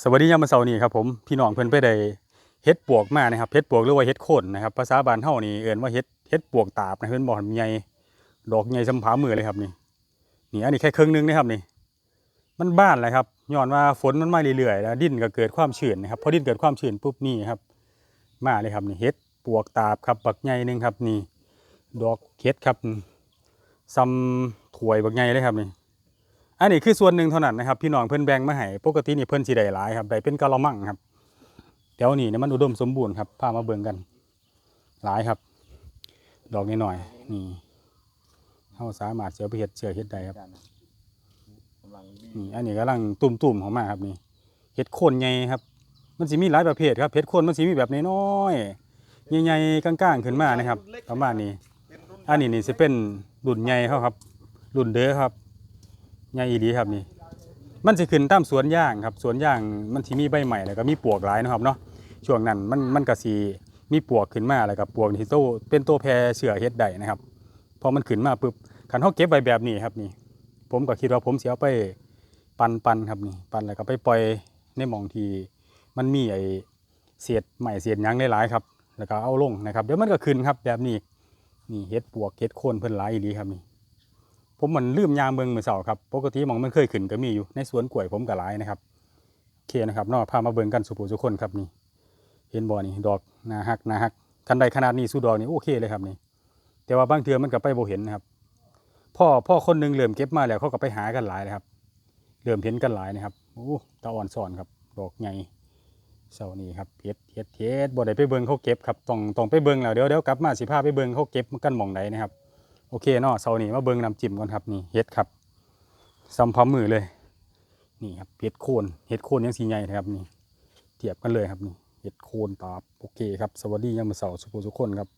สวัสดียามมื้อเช้านี้ครับผมพี่น้องเพิ่อนไปได้เฮ็ดปวกมานะครับเฮ็ดปวกหรือว่าเฮ็ดโคนนะครับภาษาบ้านเฮานี่เอิ้นว่าเฮ็ดเฮ็ดปวกตาบนะเพิ่อนบอกให้มันใหญ่ดอกใหญ่สำผามือเลยครับนี่นี่อันนี้แค่ครึ่งหนึงนะครับนี่ มันบ้านแหละครับย้อนว่าฝนมันมาเรื่อยๆแล้วดินก็เกิดความชื้นนะครับพอดินเกิดความชื้นปุ๊บนี่ครับ มาเลยครับนี่เฮ็ดปวกตาบครับบักใหญ่หนึงครับนี่ ดอกเฮ็ดครับซ้ำถวยบักใหญ่เลยครับนี่ อันนี้คือส่วนหนึ่งเท่านั้นนะครับพี่น้องเพิ่นแบ่งมาให้ปกตินี่เพิ่นสิได้หลายครับได้เป็นกะละมังครับเดี๋ยวนี้เนี่ยมันอุดมสมบูรณ์ครับพามาเบิ่งกัน หลายครับ ดอกน้อยๆนี่เฮาสามารถเสียไปเฮ็ดเชื่อเฮ็ดได้ครับนี่อันนี้กำลังตุ่มๆของมาครับนี่เฮ็ดโคนใหญ่ครับ มันสิมีหลายประเภทครับเฮ็ดโคนมันสิมีแบบน้อยๆใหญ่ๆกลางๆขึ้นมานะครับประมาณนี้อันนี้นี่สิเป็นรุ่นใหญ่เขาครับ รุ่นเด้อครับ ใหญ่อีดีครับนี่ มันสิขึ้นตามสวนยางครับสวนยางมันสิมีใบใหม่แล้วก็มีปวกหลายนะครับเนาะช่วงนั้นมันมันก็สิมีปวกขึ้นมาแล้วก็ปวกที่โตเป็นตัวแพรเชื้อเฮ็ดได้นะครับพอมันขึ้นมาปุ๊บคันเฮาเก็บไว้แบบนี้ครับนี่ ผมก็คิดว่าผมเสิเอาไปปันปันครับนี่ ปันแล้วก็ไปปล่อยในหมองที่มันมีไอ้เศษใหม่เศษยังหลายๆครับ แล้วก็เอาลงนะครับ เดี๋ยวมันก็ขึ้นครับแบบนี้นี่เฮ็ดปวกเฮ็ดโคนเพิ่นหลายอีหลีครับนี่ ผมมันลืมยามเบิ่งมื้อเช้าครับปกติมองมันเคยขึ้นก็มีอยู่ในสวนกล้วยผมก็หลายนะครับโอเคนะครับนาพามาเบิ่งกันสุผู้สุคนครับนี่ เห็นบ่อนี่ดอกนาฮักนาฮักคันใดขนาดนี้สู้ดอกนี่โอเคเลยครับนี่ แต่ว่าบางเทือมันก็ไปโบเห็นนะครับพ่อพ่อคนหนึงเริ่อมเก็บมาแล้วเขาก็ไปหากันหลายเลยครับเริ่อมเห็นกันหลายนะครับโอ้ตาอ่อนซอนครับดอกใหญ่เสานี้ครับเฮ็ดเฮ็ดเฮ็ดบ่ได้ไปเบิ่งเขาเก็บครับต้องต้องไปเบิ่งแล้วเดี๋ยวเดี๋ยวกลับมาสิพาไปเบิ่งเขาเก็บกันหม่องใดนะครับ โอเคเนาะเสาร์นี้มาเบิ้งน้ำจิ้มก่อนครับนี่เฮ็ดครับซ้ำพร้อมมือเลย นี่ครับเฮ็ดโคนเฮ็ดโคนยังสีใหญ่นะครับนี่เทียบกันเลยครับนี่เฮ็ดโคนตาบโอเคครับสวัสดียังมาเสาร์สุขสุขคนครับ